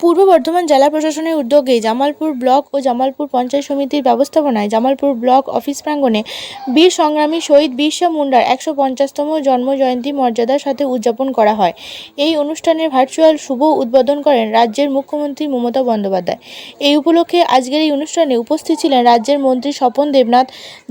পূর্ব বর্ধমান জেলা প্রশাসনের উদ্যোগে জামালপুর ব্লক ও জামালপুর পঞ্চায়েত সমিতির ব্যবস্থাপনায় জামালপুর ব্লক অফিস প্রাঙ্গণে বীর সংগ্রামী শহীদ বিরসা মুন্ডার একশো পঞ্চাশতম জন্মজয়ন্তী মর্যাদার সাথে উদযাপন করা হয়। এই অনুষ্ঠানের ভার্চুয়াল শুভ উদ্বোধন করেন রাজ্যের মুখ্যমন্ত্রী মমতা বন্দ্যোপাধ্যায়। এই উপলক্ষে আজকের এই অনুষ্ঠানে উপস্থিত ছিলেন রাজ্যের মন্ত্রী স্বপন দেবনাথ,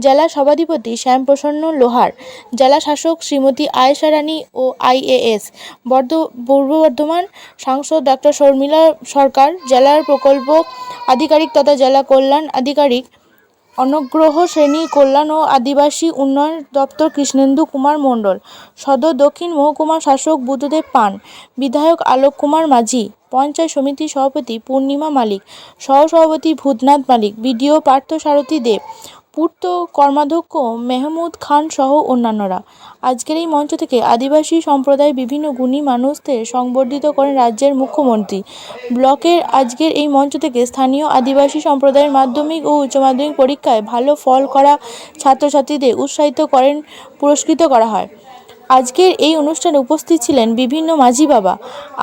জেলা সভাধিপতি শ্যামপ্রসন্ন লোহার, জেলা শাসক শ্রীমতী আয়েশা রানী ও আইএএস বর্ধ, পূর্ব বর্ধমান সাংসদ ডক্টর শর্মিলা সরকার, জেলার প্রকল্প, আধিকারিক তথা জেলা কল্যাণ আধিকারিক, অনুগ্রহ শ্রেণি কল্যাণ ও আদিবাসী উন্নয়ন দপ্তর কৃষ্ণেন্দু কুমার মণ্ডল, সদর দক্ষিণ মহকুমা শাসক বুদ্ধদেব পান, বিধায়ক আলোক কুমার মাঝি, পঞ্চায়েত সমিতির সভাপতি পূর্ণিমা মালিক, সহসভাপতি ভূতনাথ মালিক, বিডিও পার্থসারথী দেব পূর্ত কর্মাধ্যক্ষ মেহমুদ খান সহ অন্যান্যরা। আজকের এই মঞ্চ থেকে আদিবাসী সম্প্রদায়ের বিভিন্ন গুণী মানুষদের সংবর্ধিত করেন রাজ্যের মুখ্যমন্ত্রী। ব্লকের আজকের এই মঞ্চ থেকে স্থানীয় আদিবাসী সম্প্রদায়ের মাধ্যমিক ও উচ্চ মাধ্যমিক পরীক্ষায় ভালো ফল করা ছাত্রছাত্রীদের উৎসাহিত করেন, পুরস্কৃত করা হয়। আজকের এই অনুষ্ঠানে উপস্থিত ছিলেন বিভিন্ন মাঝি বাবা।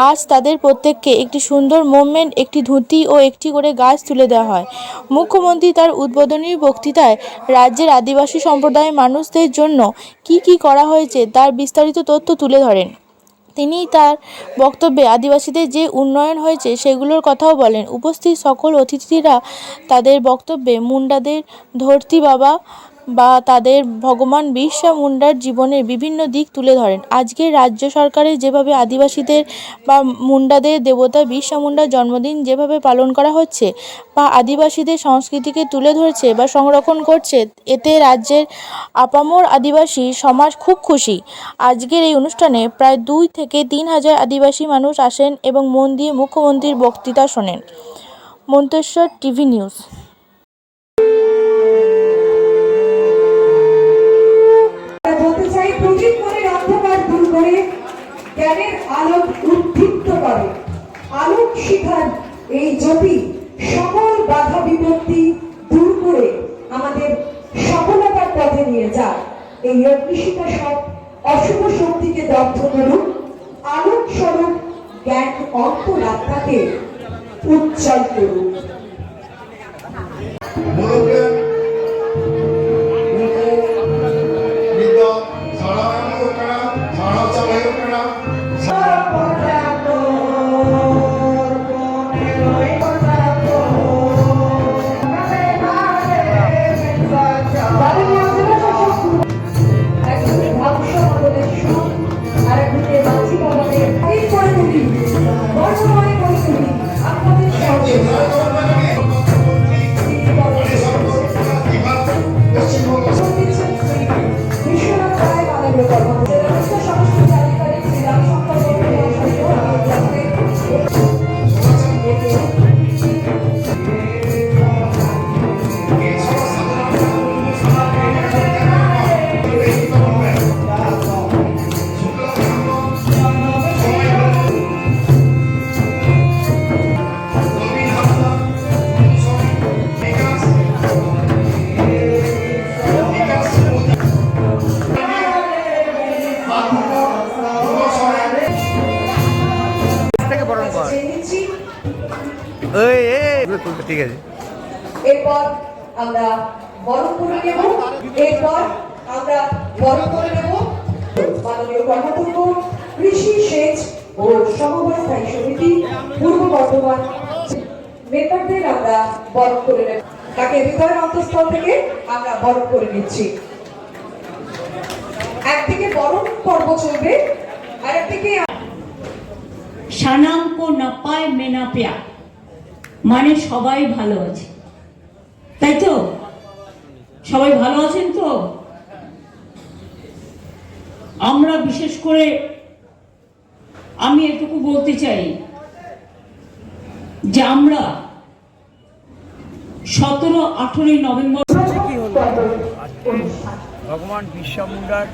আজ তাদের প্রত্যেককে একটি সুন্দর মুভমেন্ট একটি ধুতি ও একটি করে গাছ তুলে দেওয়া হয়। মুখ্যমন্ত্রী তার উদ্বোধনী বক্তৃতায় রাজ্যের আদিবাসী সম্প্রদায়ের মানুষদের জন্য কি কি করা হয়েছে তার বিস্তারিত তথ্য তুলে ধরেন। তিনি তার বক্তব্যে আদিবাসীদের যে উন্নয়ন হয়েছে সেগুলোর কথাও বলেন। উপস্থিত সকল অতিথিরা তাদের বক্তব্যে মুন্ডাদের ধরতি বাবা বা তাদের ভগবান বিরসা মুন্ডার জীবনের বিভিন্ন দিক তুলে ধরেন। আজকের রাজ্য সরকারের যেভাবে আদিবাসীদের বা মুন্ডাদের দেবতা বিরসা মুন্ডার জন্মদিন যেভাবে পালন করা হচ্ছে বা আদিবাসীদের সংস্কৃতিকে তুলে ধরছে বা সংরক্ষণ করছে, এতে রাজ্যের আপামর আদিবাসী সমাজ খুব খুশি। আজকের এই অনুষ্ঠানে প্রায় দুই থেকে তিন হাজার আদিবাসী মানুষ আসেন এবং মন দিয়ে মুখ্যমন্ত্রীর বক্তৃতা শোনেন। Manteswar TV news. এই অগ্নিশিখা সব অশুভ শক্তিকে দগ্ধ করুক আলোক স্বরূপ জ্ঞান অন্তরাত্মাকে উজ্জ্বল করুক। বর্তমানে করে আপনাদের সঙ্গে বিশ্বনাথ রায় ঠিক আছে। এরপর আমরা বরণ করে নেব। এরপর আমরা বরণ করে নেব। মাননীয় কর্মাধ্যক্ষ কৃষি সেচ ও সমবায় স্থায়ী সমিতি পূর্ব বর্ধমান। মেম্বারদের আমরা বরণ করে নেব। তাকে হৃদয়ের অন্তঃস্থল থেকে আমরা বরণ করে নিচ্ছি। একদিকে বরণ পর্ব চলবে আর একদিকে সানাম কো না পায় মেনা পেয়া মানে সবাই ভালো আছে। তাই তো? সবাই ভালো আছেন তো? আমরা বিশেষ করে আমি এটুকু বলতে চাই যে আমরা সতেরো আঠেরোই নভেম্বর ভগবান বিরসা মুন্ডার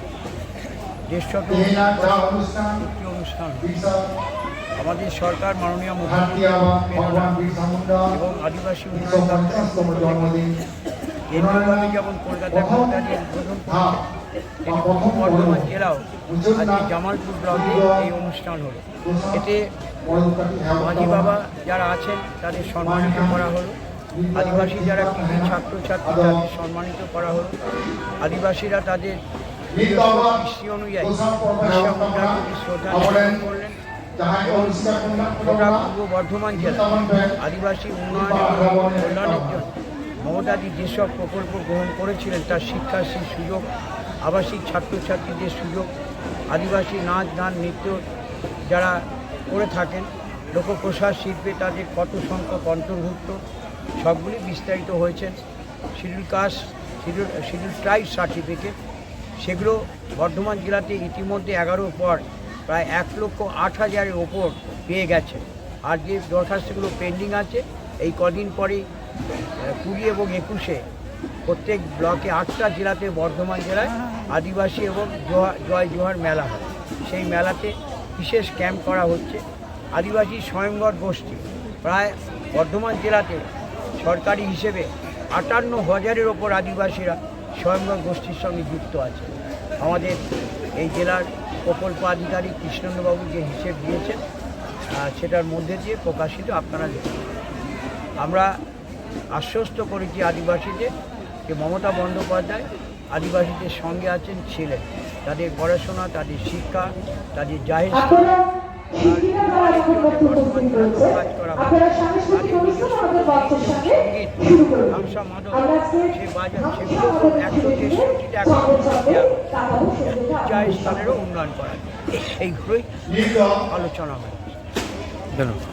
অনুষ্ঠান একটি অনুষ্ঠান। বিরসা আমাদের সরকার মাননীয় মুখ্যমন্ত্রী এবং আদিবাসী উন্নয়ন কেন্দ্রীয়ভাবে যেমন কলকাতা কলকাতাকে উদ্বোধন পূর্ব বর্ধমান জেলাও আজকে জামালপুর ব্লকে এই অনুষ্ঠান হলো। এতে মাঝি বাবা যারা আছেন তাদের সম্মানিত করা হলো। আদিবাসী যারা কৃতি ছাত্রছাত্রী তাদের সম্মানিত করা হলো। আদিবাসীরা তাদের কৃষি অনুযায়ী শ্রদ্ধা করলেন। গোটা পূর্ব বর্ধমান জেলা আদিবাসী উন্নয়ন এবং কল্যাণের জন্য মমতাদি যেসব প্রকল্প গ্রহণ করেছিলেন তার শিক্ষাশ্রীর সুযোগ আবাসিক ছাত্রছাত্রীদের সুযোগ আদিবাসী নাচ গান নৃত্য যারা করে থাকেন লোকপ্রসাদ শিল্পে তাদের কত সংখ্যক অন্তর্ভুক্ত সবগুলি বিস্তারিত হয়েছেন। Schedule caste schedule schedule tribe certificate সেগুলো বর্ধমান জেলাতে ইতিমধ্যে এগারো পর প্রায় এক লক্ষ আট হাজারের ওপর পেয়ে গেছে। আর যে দরখাস্তগুলো পেন্ডিং আছে। এই কদিন পরেই কুড়ি এবং একুশে প্রত্যেক ব্লকে আটটা জেলাতে বর্ধমান জেলায় আদিবাসী এবং জয় জোহার মেলা হয়। সেই মেলাতে বিশেষ ক্যাম্প করা হচ্ছে। আদিবাসী স্বয়ংবর গোষ্ঠী প্রায় বর্ধমান জেলাতে সরকারি হিসেবে আটান্ন হাজারের ওপর আদিবাসীরা স্বয়ংবর গোষ্ঠীর সঙ্গে যুক্ত আছে। আমাদের এই জেলার প্রকল্প আধিকারিক কৃষ্ণেন্দ্রবাবু যে হিসেব দিয়েছেন সেটার মধ্যে দিয়ে প্রকাশিত আপনারা দেখুন। আমরা আশ্বস্ত করেছি আদিবাসীদের যে মমতা বন্দ্যোপাধ্যায় আদিবাসীদের সঙ্গে আছেন ছিলেন। তাদের পড়াশোনা তাদের শিক্ষা তাদের আপনারা শিল্পীরা যারা মাদক সে বাজার সেগুলো একশো স্থানেরও উন্নয়ন করা এইগুলোই আলোচনা হয়